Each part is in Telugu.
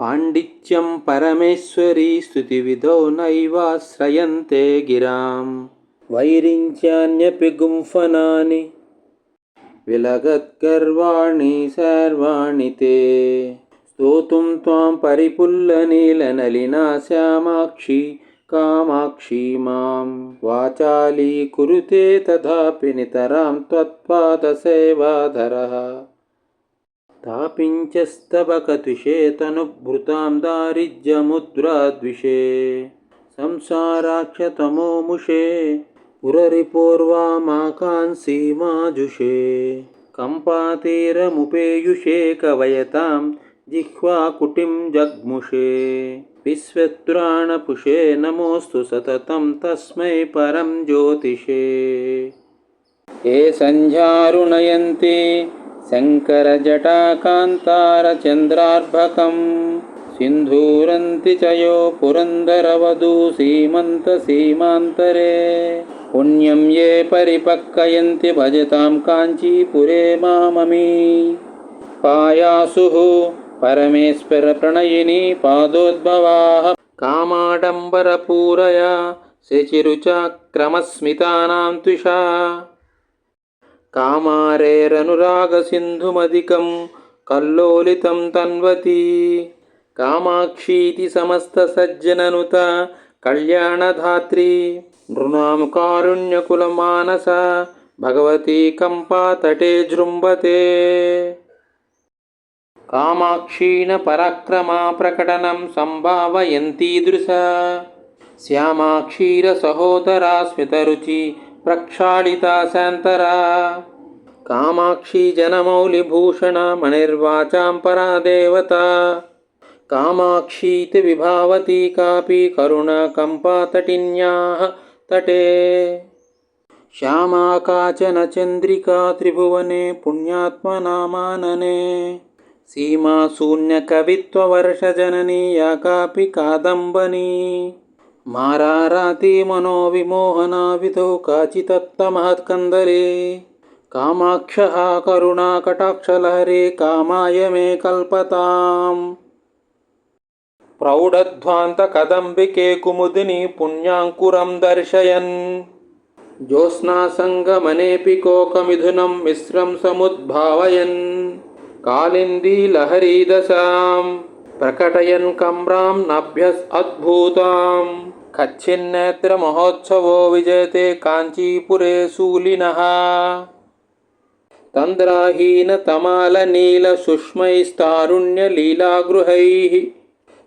पाण्डित्यं परमेश्वरी स्तुतिविधौ नैवाश्रयन्ते गिरां। वैरिञ्च्यान्यपि गुम्फनानि विलगद्गर्वाणि सर्वाणि ते। स्तोतुं त्वां परिपुल्लनीलनलिना श्यामाक्षि कामाक्षी मां। वाचाली कुरुते तथापि नितरां त्वत्पादसेवाधरः। तापिञ्चस्तभकद्विषे तनुभृतां दारिद्यमुद्राद्विषे संसाराक्षतमोमुषे उररिपोर्वामाकांसीमाजुषे कम्पातीरमुपेयुषे कवयतां जिह्वाकुटिं जग्मुषे। विश्वत्राणपुषे नमोऽस्तु सततं तस्मै परं ज्योतिषे। ये सञ्झारुणयन्ति సింధూరంతి చ యో పురందరవధూ సీమంతసీమాంతరే పుణ్యం ఏ పరిపక్వయంతి భజతాం కాంచీపురే మామమీ. పాయాసుః పరమేశ్వర ప్రణయిని పాదోద్భవాः. కామాడంబరపూరయా శచిరుచాక్రమస్మితానాం త్విషా కామారేరనురాగసింధుమధికం కల్లోలితం తన్వతి. కామాక్షీతి సమస్తసజ్జననుత కళ్యాణధాత్రి. నృణాం కారుణ్యకులమానస భగవతి కంపాతటే జృంభతే. కామాక్షీణ పరాక్రమా ప్రకటనం సంభావయంతీదృశ. శ్యామాక్షీర సహోదరా प्रक्षालिता सान्तरा कामाक्षी जनमौलिभूषणा मणिर्वाचां परा देवता। कामाक्षीति विभावती कापि करुणकम्पातटिन्याः तटे। श्यामा काचन चन्द्रिका त्रिभुवने पुण्यात्मनामानने सीमाशून्यकवित्ववर्षजननी या कापि कादम्बनी। మారారాతి మనోవిమోహనా విధౌ కాచితత్తమహత్కందరే కామాక్ష కరుణాకటాక్షలహరే కామాయ మే కల్పతాం. ప్రౌఢధ్వాంతకదంబికే కుముదిని పుణ్యాంకురం దర్శయన్. జ్యోత్స్నాసంగమనేపి కోకమిథునం మిశ్రం సముద్భావయన్. కాళిందీలహరీదశాం प्रकटयन् कम्रां नाभ्यस् अद्भूतां कच्छिन्नेत्रमहोत्सवो विजयते काञ्चीपुरे शूलिनः तन्द्राहीनतमलनीलसुष्मैस्तारुण्यलीलागृहैः।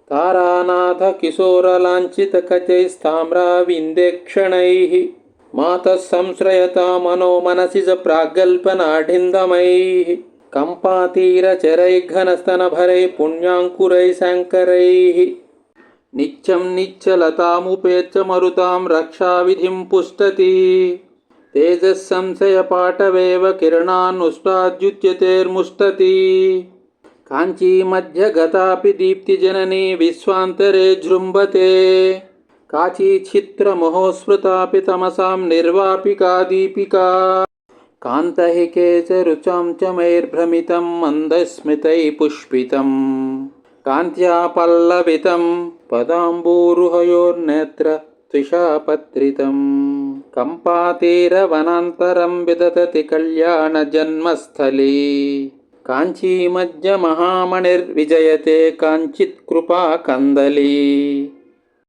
तारानाथकिशोरलाञ्छितकचैस्ताम्राविन्देक्षणैः। मातः संश्रयता मनो मनसि च प्राग्पनाढिन्दमैः కంపాతీరచరైఘనస్తనభరై పుణ్యాంకురై శంకరై. నిత్యం నిత్యలతాముపేచ్చమరుతాం రక్షావిధిం పుష్టతి. తేజస్సంశయపాటవేవ కిరణాన్నుష్టాద్యుత్యతేర్ముష్టతి. కాంచీమధ్యగతాపి దీప్తిజననీ విశ్వాంతరే జృంభతే. కాచీఛిత్రమహోస్మృతాపి తమసాం నిర్వాపికా దీపికా. కాంతహికే చ రుచాం చ మందస్మితై పుష్పితం కాంత్యా పల్లవితం పదాంబూరుహయోర్నేత్ర త్విషాపత్రితం కంపాతీరవనాంతరం విదతతి కళ్యాణజన్మస్థలీ కాంచీమధ్య మహామణిర్విజయతే కాంచిత్ కృపా కందలీ